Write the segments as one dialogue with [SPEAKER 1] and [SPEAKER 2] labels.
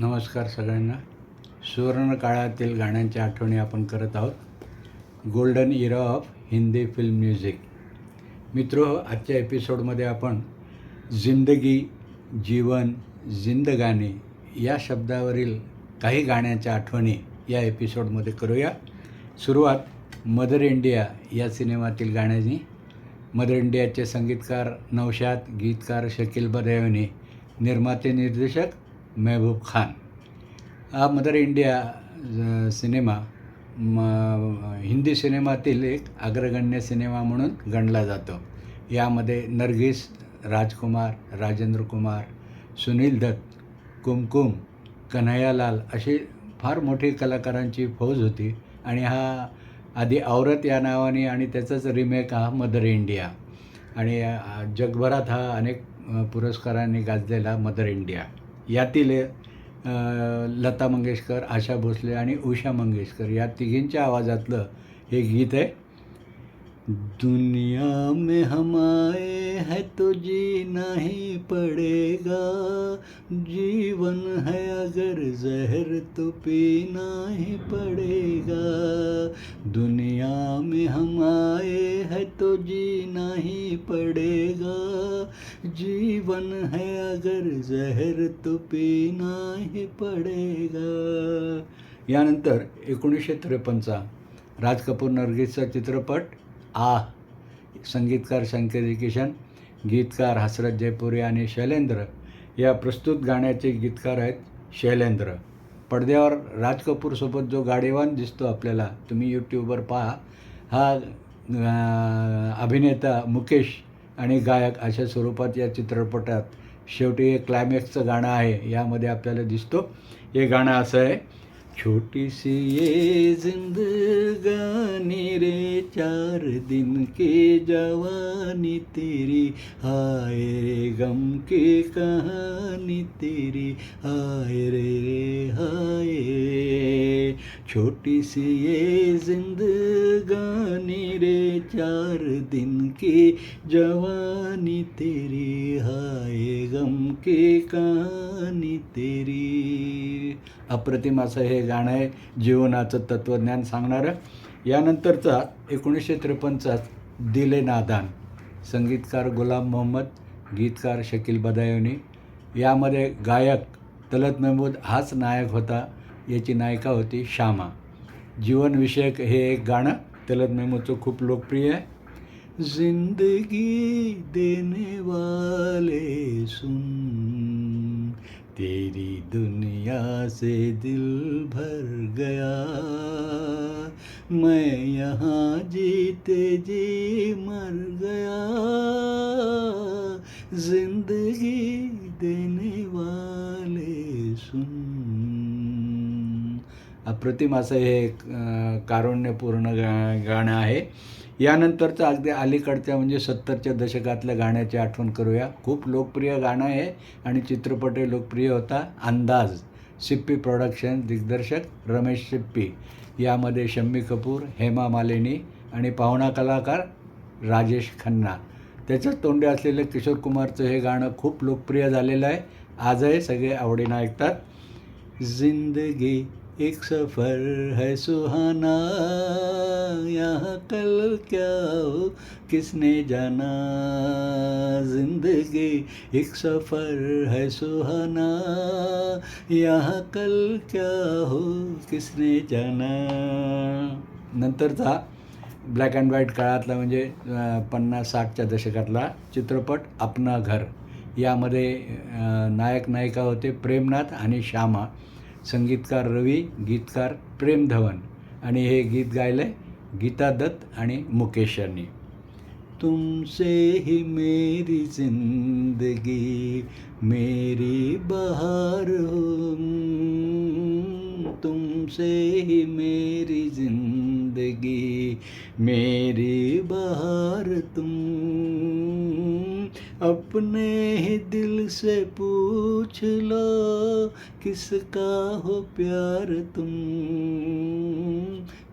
[SPEAKER 1] नमस्कार सगळ्यांना. सुवर्ण काळातील गाण्यांच्या आठवणी आपण करत आहोत. Golden era of Hindi film music मित्रो आजच्या एपिसोडमध्ये आपण जिंदगी जीवन जिंदगाने या शब्दावरील काही गाण्याच्या आठवणी या एपिसोडमध्ये करूया. सुरुवात मदर इंडिया या सिनेमातील गाण्यानी. मदर इंडियाचे संगीतकार नौशाद गीतकार शकील बदेवनी निर्माते निर्देशक मेहबूब खान. हा मदर इंडिया सिनेमा म हिंदी सिनेमातील एक अग्रगण्य सिनेमा म्हणून गणला जातो. यामध्ये नरगिस राजकुमार राजेंद्र कुमार सुनील दत्त कुमकुम कन्हैयालाल अशी फार मोठी कलाकारांची फौज होती आणि हा आधी औरत या नावाने आणि त्याचाच रिमेक हा मदर इंडिया. आणि जगभरात हा अनेक पुरस्कारांनी गाजलेला मदर इंडिया. यातील लता मंगेशकर आशा भोसले आणि उषा मंगेशकर या तिघींच्या आवाजातलं हे गीत आहे. दुनिया में हम आए हैं तो जीना ही पड़ेगा। जीवन है अगर जहर तो पीना ही पड़ेगा। दुनिया में हम आए हैं तो जीना ही पड़ेगा। जीवन है अगर जहर तो पीना ही पडेगा। यानंतर एकोणीसशे त्रेपन्नचा राज कपूर नरगिसचा चित्रपट आ संगीतकार शंकरी किशन गीतकार हसरत जयपुरी आणि शैलेंद्र या प्रस्तुत गाण्याचे गीतकार आहेत शैलेंद्र. पडद्यावर राज कपूरसोबत जो गाडीवान दिसतो आपल्याला तुम्ही यूट्यूबवर पहा. हा अभिनेता मुकेश आणि गायक अशा स्वरूपात या चित्रपटात शेवटी एक क्लायमॅक्सचं गाणं आहे यामध्ये आपल्याला दिसतो. हे गाणं असं आहे छोटी सी ये जिंदगानी रे चार दिन के जवानी तेरी हाय रे गम के कहानी तेरी हाय रे रे। हाय छोटी सी ये जिंदगानी रे चार दिन की जवानी तेरी हाय गम के कहानी तेरी। अप्रतिम असं हे गाणं आहे जीवनाचं तत्त्वज्ञान सांगणारं. यानंतरचा एकोणीसशे त्रेपन्नचा दिले नादान संगीतकार गुलाम मोहम्मद गीतकार शकील बदायोनी. यामध्ये गायक तलत महमूद हाच नायक होता. याची नायिका होती श्यामा. जीवनविषयक हे एक गाणं तलत मेमोचं खूप लोकप्रिय आहे. जिंदगी देने वाले सुन तेरी दुनिया से दिल भर गया। मैं यहाँ जीते जी मर गया। जिंदगी देने वाले सुन। अप्रतिम असं हे कारुण्यपूर्ण गा गाणं आहे. यानंतरचं अगदी अलीकडच्या म्हणजे सत्तरच्या दशकातल्या गाण्याची आठवण करूया. खूप लोकप्रिय गाणं आहे आणि चित्रपटही लोकप्रिय होता. अंदाज सिप्पी प्रोडक्शन दिग्दर्शक रमेश सिप्पी. यामध्ये शम्मी कपूर हेमा मालिनी आणि पाहुणा कलाकार राजेश खन्ना. त्याच्याच तोंडे असलेलं किशोर कुमारचं हे गाणं खूप लोकप्रिय झालेलं आहे. आजही सगळे आवडीनं ऐकतात. जिंदगी एक सफ़र है सुहाना यहाँ कल क्या हो किसने जाना जिंदगी? एक सफ़र है सुहाना यहाँ कल क्या हो किसने जाना? नंतरचा ब्लॅक अँड व्हाईट काळातला म्हणजे पन्नास साठच्या दशकातला चित्रपट अपना घर. यामध्ये नायक नायिका होते प्रेमनाथ आणि श्यामा. संगीतकार रवी गीतकार प्रेम धवन. आणि हे गीत गायलं आहे गीता दत्त आणि मुकेश यांनी. तुमसे ही मेरी जिंदगी मेरी बहार हो. तुमसे ही मेरी जिंदगी मेरी बहार अपने ही दिल से पूछ लो किसका हो प्यार तुम?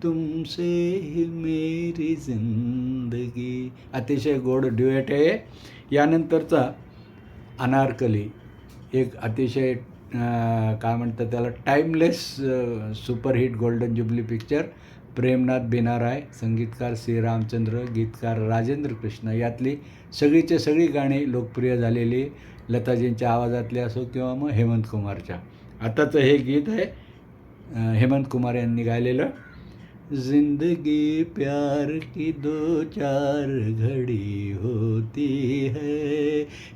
[SPEAKER 1] तुमसे ही मेरी जिंदगी। अतिशय गोड ड्युएट आहे. यानंतरचा अनारकली एक अतिशय काय म्हणतात त्याला timeless superhit golden jubilee picture Premnath Bina Rai संगीतकार श्री रामचंद्र गीतकार राजेंद्र कृष्ण यातली सगळीचे सगळी गाणी लोकप्रिय झालेली लताजींच्या आवाजातली असो किंवा मग हेमंत कुमारच्या. आताचं हे गीत आहे हेमंत कुमार यांनी गायलेलं जिंदगी प्यार की दो चार घड़ी होती है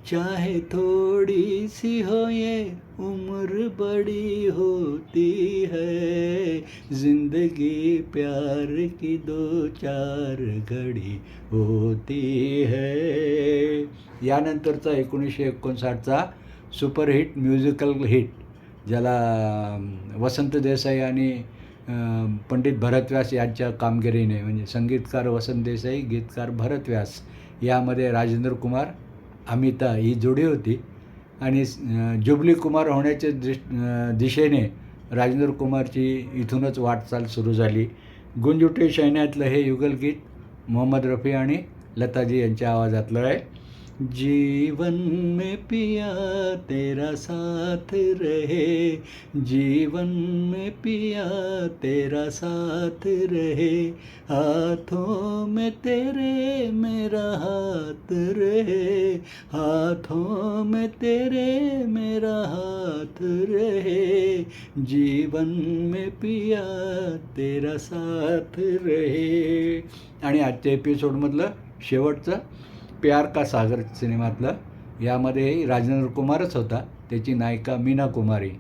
[SPEAKER 1] चाहे थोड़ी सी हो ये उम्र बड़ी होती है जिंदगी प्यार की दो चार घडी होती है। यानंतरचा एकोणीसशे एकोणसाठचा सुपरहिट म्युझिकल हिट ज्याला वसंत देसाई आणि पंडित भरत व्यास यांच्या कामगिरीने म्हणजे संगीतकार वसंत देसाई गीतकार भरत व्यास यामध्ये राजेंद्र कुमार अमिता ही जोडी होती. आणि जुबली कुमार होण्याच्या दृष् दिशेने राजेंद्र कुमारची इथूनच वाटचाल सुरू झाली. गुंजुटे शैन्यातलं हे युगलगीत मोहम्मद रफी आणि लताजी यांच्या आवाजातलं आहे जीवन में पिया तेरा साथ रहे जीवन में पिया तेरा साथ रहे हाथों में तेरे मेरा हाथ रहे हाथों में तेरे मेरा हाथ रहे जीवन में पिया तेरा साथ रहे. आणि आजच्या एपिसोडमधलं शेवटचं प्यार का सागर सिनेमातलं. यामध्ये राजेंद्र कुमारच होता. त्याची नायिका मीना कुमारी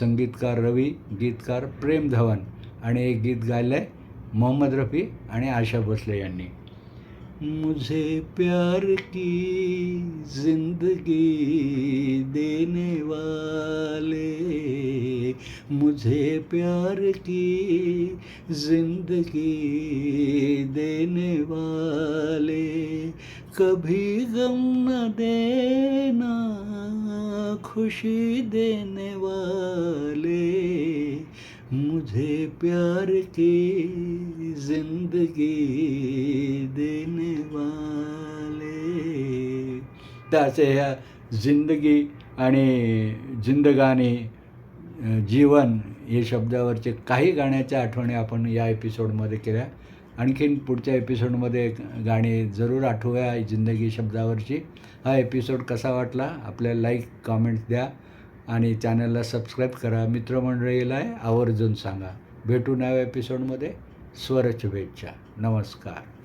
[SPEAKER 1] संगीतकार रवी गीतकार प्रेम धवन आणि एक गीत गायलं आहे मोहम्मद रफी आणि आशा भोसले यांनी. मुझे प्यार की जिंदगी देने वाले मुझे प्यार की जिंदगी देने वाले कभी गम न देना खुशी देने वाले मुझे प्यार की जिंदगी देने वाले। तर असे ह्या जिंदगी आणि जिंदगानी जीवन हे शब्दावरचे काही गाण्याच्या आठवणी आपण या एपिसोडमध्ये केल्या. आणखीन पुढच्या एपिसोडमध्ये गाणी जरूर आठवूया जिंदगी शब्दावरची. हा एपिसोड कसा वाटला? आपल्याला लाईक कमेंट द्या आणि चॅनलला सबस्क्राईब करा. मित्रमंडळीला आवर्जून सांगा. भेटू नव्या एपिसोडमध्ये. स्वरशुभेच्छा नमस्कार.